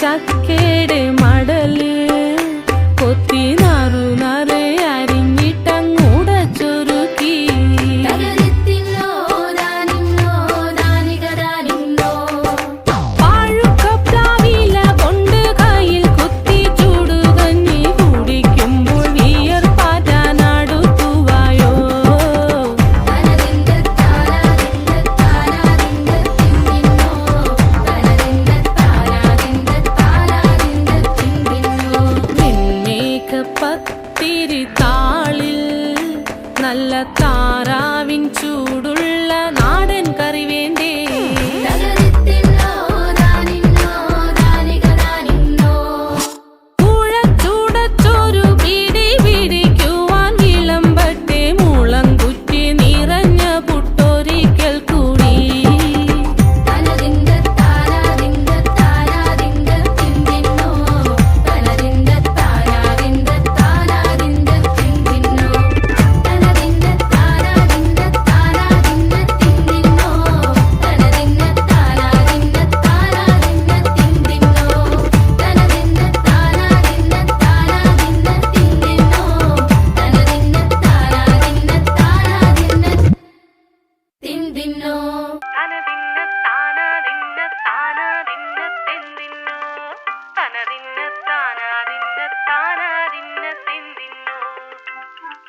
ಚಕ್ಕೇಡೆ ಮಾಡಲಿ. ಕೊತ್ತಿನಾರು ನರೆಯ Olha, tá.